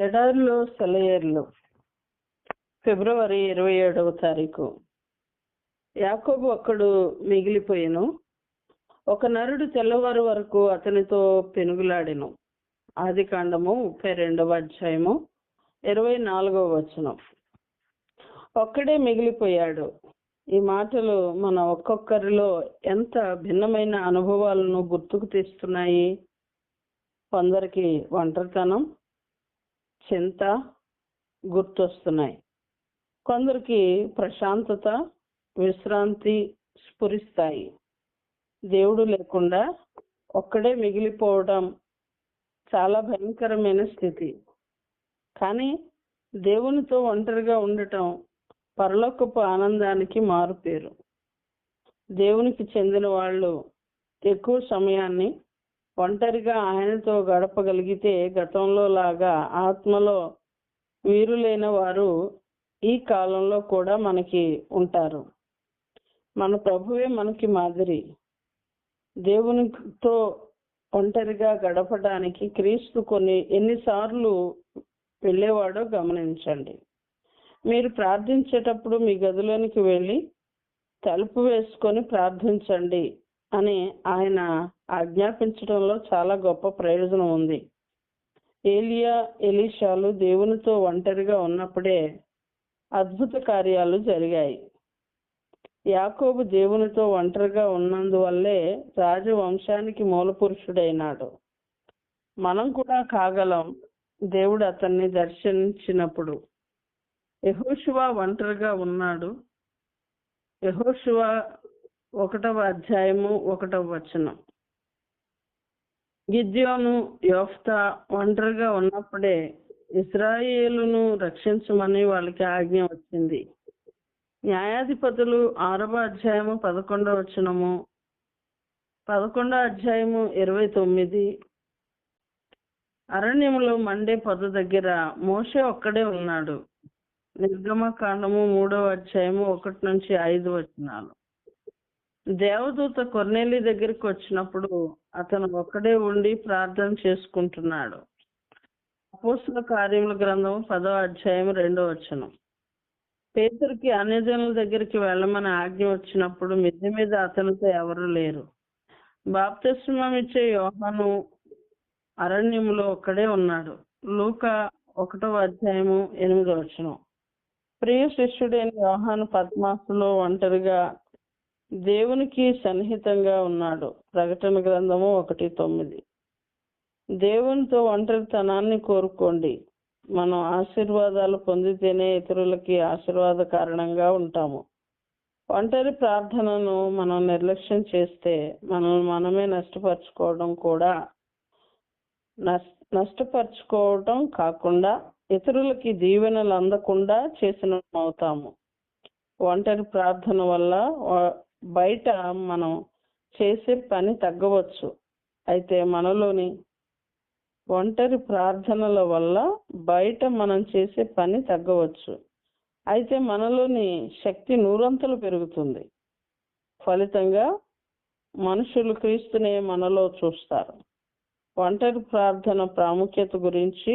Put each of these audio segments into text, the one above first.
ఎడారిలో సెలయేర్లు ఫిబ్రవరి ఇరవై ఏడవ తారీఖు. యాకోబు ఒక్కడు మిగిలిపోయాను. ఒక నరుడు తెల్లవారు వరకు అతనితో పెనుగులాడెను. ఆది కాండము ముప్పై రెండవ అధ్యాయము ఇరవై నాలుగవ వచనం. ఒక్కడే మిగిలిపోయాడు. ఈ మాటలు మన ఒక్కొక్కరిలో ఎంత భిన్నమైన అనుభవాలను గుర్తుకు తెస్తున్నాయి? కొందరికి ఒంటరితనం చింత గుర్తొస్తున్నాయి. కొందరికి ప్రశాంతత విశ్రాంతి స్ఫురిస్తాయి. దేవుడు లేకుండా ఒక్కడే మిగిలిపోవడం చాలా భయంకరమైన స్థితి. కానీ దేవునితో ఒంటరిగా ఉండటం పరలోకపు ఆనందానికి మారుపేరు. దేవునికి చెందిన వాళ్ళు ఎక్కువ సమయాన్ని ఒంటరిగా ఆయనతో గడపగలిగితే గతంలో లాగా ఆత్మలో వీరులైన వారు ఈ కాలంలో కూడా మనకి ఉంటారు. మన ప్రభువే మనకి మాదిరి. దేవునితో ఒంటరిగా గడపడానికి క్రీస్తు కొన్ని ఎన్నిసార్లు వెళ్ళేవాడో గమనించండి. మీరు ప్రార్థించేటప్పుడు మీ గదిలోనికి వెళ్ళి తలుపు వేసుకొని ప్రార్థించండి. అని ఆయన ఆజ్ఞాపించడంలో చాలా గొప్ప ప్రయోజనం ఉంది. ఏలియా ఎలీషాలు దేవునితో ఒంటరిగా ఉన్నప్పుడే అద్భుత కార్యాలు జరిగాయి. యాకోబు దేవునితో ఒంటరిగా ఉన్నందువల్లే రాజవంశానికి మూలపురుషుడైనాడు. మనం కూడా కాగలం దేవుడు అతన్ని దర్శించినప్పుడు. యహోశివా ఒంటరిగా ఉన్నాడు. యహోశివా ఒకటవ అధ్యాయము ఒకటవ వచనం. గిద్యోను యోఫ్తా ఒంటరిగా ఉన్నప్పుడే ఇస్రాయేలును రక్షించమని వాళ్ళకి ఆజ్ఞ వచ్చింది. న్యాయాధిపతులు ఆరవ అధ్యాయము పదకొండవ వచనము పదకొండవ అధ్యాయము ఇరవై తొమ్మిది. అరణ్యములో మండే పొద దగ్గర మోషే ఒక్కడే ఉన్నాడు. నిర్గమ కాండము మూడవ అధ్యాయము ఒకటి నుంచి ఐదు వచనాలు. దేవదూత కొర్నేలి దగ్గరికి వచ్చినప్పుడు అతను ఒక్కడే ఉండి ప్రార్థన చేసుకుంటున్నాడు. అపోస్తుల కార్యముల గ్రంథం పదో అధ్యాయం రెండో వచనం. పేతురికి అన్యజనుల దగ్గరికి వెళ్ళమని ఆజ్ఞ వచ్చినప్పుడు మిద్దె మీద అతనితో ఎవరు లేరు. బాప్తిస్మం ఇచ్చే యోహాను అరణ్యములో ఒక్కడే ఉన్నాడు. లూక ఒకటో అధ్యాయము ఎనిమిదో వచనం. ప్రియ శిష్యుడైన యోహాను పద్మాసులో ఒంటరిగా దేవునికి సన్నిహితంగా ఉన్నాడు. ప్రకటన గ్రంథము ఒకటి తొమ్మిది. దేవునితో ఒంటరితనాన్ని కోరుకోండి. మనం ఆశీర్వాదాలు పొందితేనే ఇతరులకి ఆశీర్వాద కారణంగా ఉంటాము. ఒంటరి ప్రార్థనను మనం నిర్లక్ష్యం చేస్తే మనం మనమే నష్టపరుచుకోవడం కూడా నష్టపరుచుకోవడం కాకుండా ఇతరులకి దీవెనలు అందకుండా చేసిన అవుతాము ఒంటరి ప్రార్థన వల్ల బయట మనం చేసే పని తగ్గవచ్చు. అయితే మనలోని ఒంటరి ప్రార్థనల వల్ల బయట మనం చేసే పని తగ్గవచ్చు. అయితే మనలోని శక్తి నూరంతలు పెరుగుతుంది. ఫలితంగా మనుషులు క్రీస్తునే మనలో చూస్తారు. ఒంటరి ప్రార్థన ప్రాముఖ్యత గురించి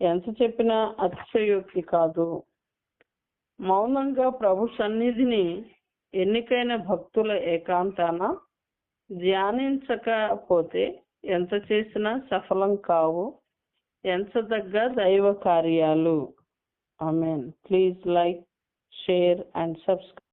ఎంత చెప్పినా అతిశయోక్తి కాదు. మౌనంగా ప్రభు సన్నిధిని ఎన్నికైన భక్తుల ఏకాంతాన ధ్యానించకపోతే ఎంత చేసినా సఫలం కావు. ఎంచదగ్గ దైవ కార్యాలు. I mean please like share and subscribe